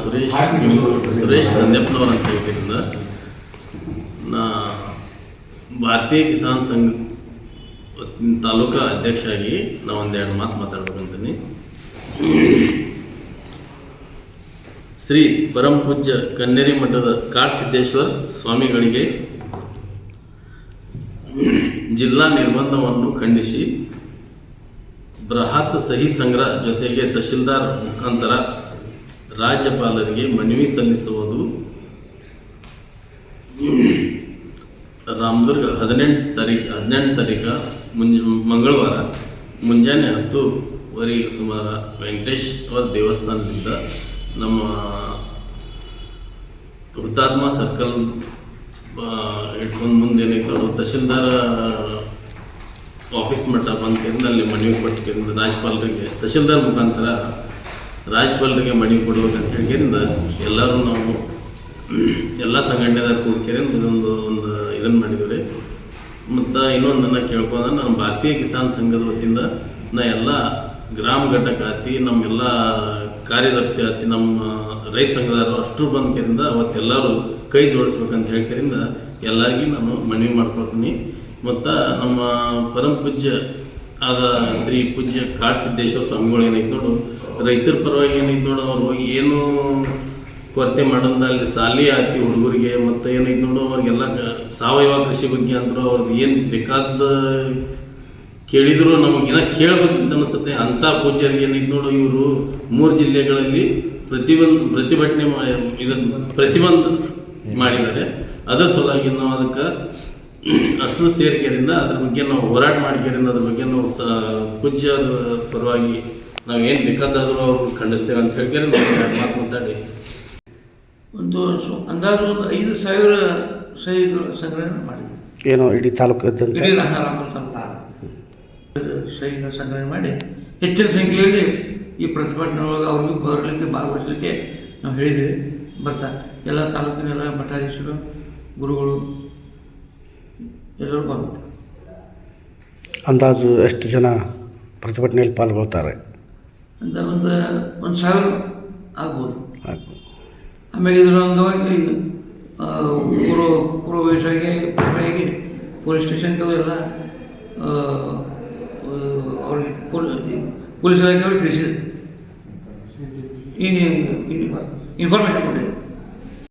ಸುರೇಶ್ ಸುರೇಶ್ ನಂದ್ಯಪ್ಪನವ್ರು ಅಂತ ಹೇಳ್ತಿದ್ದ ನಾ ಭಾರತೀಯ ಕಿಸಾನ್ ಸಂಘ ತಾಲೂಕಾ ಅಧ್ಯಕ್ಷ ಆಗಿ ನಾ ಒಂದೆರಡು ಮಾತು ಮಾತಾಡ್ಬೇಕಂತೀನಿ. ಶ್ರೀ ಪರಮ ಪೂಜ್ಯ ಕನ್ನೇರಿ ಮಠದ ಕಾಡಸಿದ್ದೇಶ್ವರ ಸ್ವಾಮಿಗಳಿಗೆ ಜಿಲ್ಲಾ ನಿರ್ಬಂಧವನ್ನು ಖಂಡಿಸಿ ಬೃಹತ್ ಸಹಿ ಸಂಗ್ರಹ ಜೊತೆಗೆ ತಹಶೀಲ್ದಾರ್ ಮುಖಾಂತರ ರಾಜ್ಯಪಾಲರಿಗೆ ಮನವಿ ಸಲ್ಲಿಸುವುದು ರಾಮದುರ್ಗ ಹದಿನೆಂಟು ತಾರೀಕು ಹದಿನೆಂಟು ತಾರೀಕು ಮುಂಜ, ಮಂಗಳವಾರ ಮುಂಜಾನೆ ಹತ್ತುವರೆ ಸುಮಾರು ವೆಂಕಟೇಶ್ವರ ದೇವಸ್ಥಾನದಿಂದ ನಮ್ಮ ಹುತಾತ್ಮ ಸರ್ಕಲ್ ಇಟ್ಕೊಂಡು ಮುಂದೆ ಅದು ತಹಶೀಲ್ದಾರ ಆಫೀಸ್ ಮಟ್ಟ ಬಂದ್ಕಿಂದ ಅಲ್ಲಿ ಮನವಿ ಕೇಂದ್ರ ರಾಜ್ಯಪಾಲರಿಗೆ ತಹಶೀಲ್ದಾರ್ ಮುಖಾಂತರ ರಾಜ್ಯಪಾಲರಿಗೆ ಮನವಿ ಕೊಡ್ಬೇಕಂತ ಹೇಳಿದ್ರಿಂದ ಎಲ್ಲರೂ ನಾವು ಎಲ್ಲ ಸಂಘಟನೆದಾರ ಕೂಡ್ಕೇರಿಂದ ಇದೊಂದು ಒಂದು ಇದನ್ನು ಮಾಡಿದ್ದೀವಿ ಮತ್ತು ಇನ್ನೊಂದನ್ನು ಕೇಳ್ಕೊಂಡ ನಾನು ಭಾರತೀಯ ಕಿಸಾನ್ ಸಂಘದ ವತಿಯಿಂದ ನಾ ಎಲ್ಲ ಗ್ರಾಮ ಘಟಕ ಆತಿ ನಮ್ಮೆಲ್ಲ ಕಾರ್ಯದರ್ಶಿ ಆತಿ ನಮ್ಮ ರೈತ ಸಂಘದವರು ಅಷ್ಟು ಬಂದ್ಕರಿಂದ ಅವತ್ತೆಲ್ಲರೂ ಕೈ ಜೋಡಿಸ್ಬೇಕಂತ ಹೇಳ್ಕರಿಂದ ಎಲ್ಲರಿಗೂ ನಾನು ಮನವಿ ಮಾಡ್ಕೊಳ್ತೀನಿ. ಮತ್ತು ನಮ್ಮ ಪರಮ ಪೂಜ್ಯ ಆದ ಶ್ರೀ ಪೂಜ್ಯ ಕಾಡ್ ಸಿದ್ದೇಶ್ವರ ಸ್ವಾಮಿಗಳು ಏನೈತೆ ನೋಡು, ರೈತರ ಪರವಾಗಿ ಏನೈತೆ ನೋಡು, ಅವ್ರು ಹೋಗಿ ಏನು ಕೊರತೆ ಮಾಡೋದ ಅಲ್ಲಿ ಸಾಲಿ ಹಾಕಿ ಹುಡುಗರಿಗೆ, ಮತ್ತು ಏನೈತೆ ನೋಡು, ಅವ್ರಿಗೆಲ್ಲ ಸಾವಯವ ಕೃಷಿ ಬಗ್ಗೆ ಅಂದರು, ಅವ್ರದ್ದು ಏನು ಬೇಕಾದ ಕೇಳಿದ್ರು, ನಮಗಿನ ಕೇಳಬೇಕಂತ ಅನಿಸುತ್ತೆ. ಅಂಥ ಪೂಜ್ಯರಿಗೆ ಏನೈತೆ ನೋಡು, ಇವರು ಮೂರು ಜಿಲ್ಲೆಗಳಲ್ಲಿ ಪ್ರತಿಬಂಧ ಪ್ರತಿಭಟನೆ ಇದನ್ನು ಪ್ರತಿಬಂಧ ಮಾಡಿದ್ದಾರೆ. ಅದರ ಸಲುವಾಗಿ ನಾವು ಅದಕ್ಕೆ ಅಷ್ಟು ಸೇರಿಕೆಯಿಂದ ಅದ್ರ ಬಗ್ಗೆ ನಾವು ಹೋರಾಟ ಮಾಡಿಕೆಯಿಂದ ಅದ್ರ ಬಗ್ಗೆ ನಾವು ಸ ಪೂಜ್ಯ ಪರವಾಗಿ ನಾವು ಏನು ಬೇಕಾದಾದರೂ ಅವ್ರು ಖಂಡಿಸ್ತೇವೆ ಅಂತ ಹೇಳ್ಕೊಂಡು ನಾವು ಮಾತು ಮಾತಾಡಿ. ಒಂದು ಅಂದಾಜು ಒಂದು ಐದು ಸಾವಿರ ಸಹಿಗಳು ಸಂಗ್ರಹಣೆ ಮಾಡಿದ್ವಿ. ಏನು ಇಡೀ ತಾಲೂಕದಂತ ಸಹಿಗಳ ಸಂಗ್ರಹಣೆ ಮಾಡಿ ಹೆಚ್ಚಿನ ಸಂಖ್ಯೆಯಲ್ಲಿ ಈ ಪ್ರತಿಭಟನೆ ಒಳಗೆ ಅವ್ರಿಗೂ ಬರಲಿಕ್ಕೆ ಭಾಗವಹಿಸಲಿಕ್ಕೆ ನಾವು ಹೇಳಿದ್ದೀವಿ. ಬರ್ತಾ ಎಲ್ಲ ತಾಲೂಕಿನ ಎಲ್ಲ ಮಠಾಧೀಶರು ಗುರುಗಳು ಎಲ್ಲರೂ ಬರ್ತಾರೆ ಅಂದಾಜು ಎಷ್ಟು ಜನ ಪ್ರತಿಭಟನೆಯಲ್ಲಿ ಪಾಲ್ಗೊಳ್ತಾರೆ ಅಂತ ಒಂದು ಒಂದು ಸಾವಿರ ಆಗ್ಬೋದು. ಆಮೇಲೆ ಇದರ ಅಂಗವಾಗಿ ಪೂರ್ವ ಪೂರ್ವ ವಯಸ್ಸಾಗಿ ಪೂರ್ವಾಗಿ ಪೊಲೀಸ್ ಸ್ಟೇಷನ್ಗೆ ಎಲ್ಲ ಅವ್ರಿಗೆ ಪೊಲೀ- ಪೊಲೀಸ್ ಇಲಾಖೆಯವರು ತಿಳಿಸಿದೆ ಇನ್ಫಾರ್ಮೇಷನ್ ಕೊಟ್ಟಿದೆ